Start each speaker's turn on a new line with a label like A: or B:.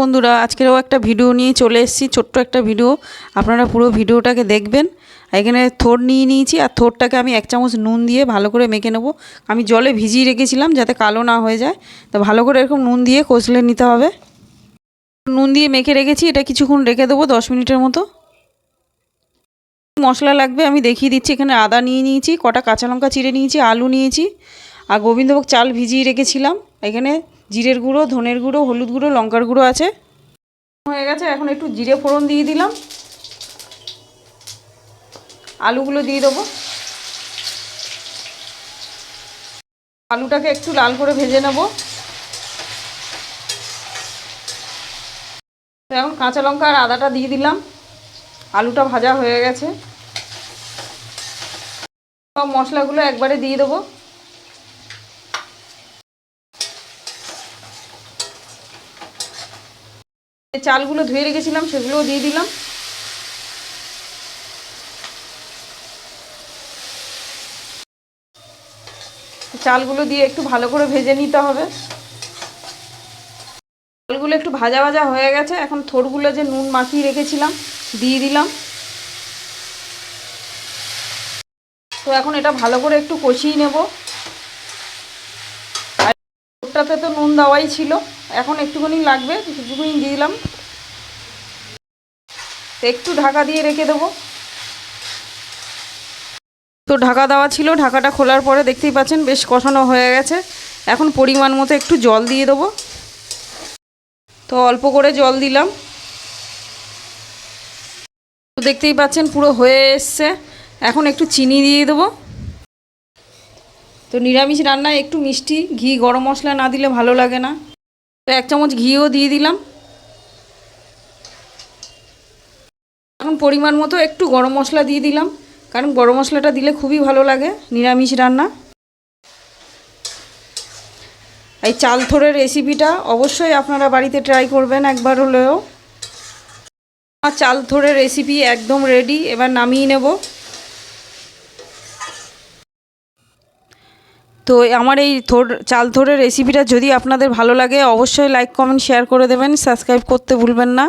A: বন্ধুরা, আজকেরও একটা ভিডিও নিয়ে চলে এসেছি, ছোট্ট একটা ভিডিও আপনারা পুরো ভিডিওটাকে দেখবেন। এখানে থোর নিয়ে নিয়েছি, আর থোরটাকে আমি এক চামচ নুন দিয়ে ভালো করে মেখে নেব। আমি জলে ভিজিয়ে রেখেছিলাম যাতে কালো না হয়ে যায়। তো ভালো করে এরকম নুন দিয়ে কষলে নিতে হবে। নুন দিয়ে মেখে রেখেছি, এটা কিছুক্ষণ রেখে দেবো, দশ মিনিটের মতো। মশলা লাগবে, আমি দেখিয়ে দিচ্ছি। এখানে আদা নিয়ে নিয়েছি, কটা কাঁচা লঙ্কা চিড়ে নিয়েছি, আলু নিয়েছি। আর গোবিন্দভোগ চাল ভিজিয়ে রেখেছিলাম। এখানে জিরের গুঁড়ো, ধনের গুঁড়ো, হলুদ গুঁড়ো, লঙ্কার গুঁড়ো আছে। হয়ে গেছে, এখন একটু জিরে ফোড়ন দিয়ে দিলাম। আলুগুলো দিয়ে দেবো। আলুটাকে একটু লাল করে ভেজে নেব। এখন কাঁচা লঙ্কা আর আদাটা দিয়ে দিলাম। আলুটা ভাজা হয়ে গেছে। সব মশলাগুলো একবারে দিয়ে দেবো। চালগুলো ধুয়ে রেখেছিলাম সেগুলোও দিয়ে দিলাম। চালগুলো দিয়ে একটু ভালো করে ভেজে নিতে হবে। চালগুলো একটু ভাজা ভাজা হয়ে গেছে, এখন থোরগুলো যে নুন মাখিয়ে রেখেছিলাম, দিয়ে দিলাম। তো এখন এটা ভালো করে একটু কষিয়ে নেব। থোরটাতে তো নুন দেওয়াই ছিল। এখন একটুখানি লাগবে কিছুখানি দিয়ে দিলাম। একটু ঢাকা দিয়ে রেখে দেবো। তো ঢাকা দেওয়া ছিল, ঢাকাটা খোলার পরে দেখতেই পাচ্ছেন বেশ কষানো হয়ে গেছে। এখন পরিমাণ মতো একটু জল দিয়ে দেবো। তো অল্প করে জল দিলাম। তো দেখতেই পাচ্ছেন পুরো হয়ে এসছে। এখন একটু চিনি দিয়ে দেবো। তো নিরামিষ রান্নায় একটু মিষ্টি, ঘি, গরম মশলা না দিলে ভালো লাগে না। তো এক চামচ ঘিও দিয়ে দিলাম। এখন পরিমাণ মতো একটু গরম মশলা দিয়ে দিলাম, কারণ গরম মশলাটা দিলে খুবই ভালো লাগে নিরামিষ রান্না। এই চাল থোড়ের রেসিপিটা অবশ্যই আপনারা বাড়িতে ট্রাই করবেন একবার হলেও। আমার চাল থোড়ের রেসিপি একদম রেডি এবার নামিয়ে নেব। তো আমার এই থোর, চাল থোরের রেসিপিটা যদি আপনাদের ভালো লাগে, অবশ্যই লাইক কমেন্ট শেয়ার করে দেবেন। সাবস্ক্রাইব করতে ভুলবেন না।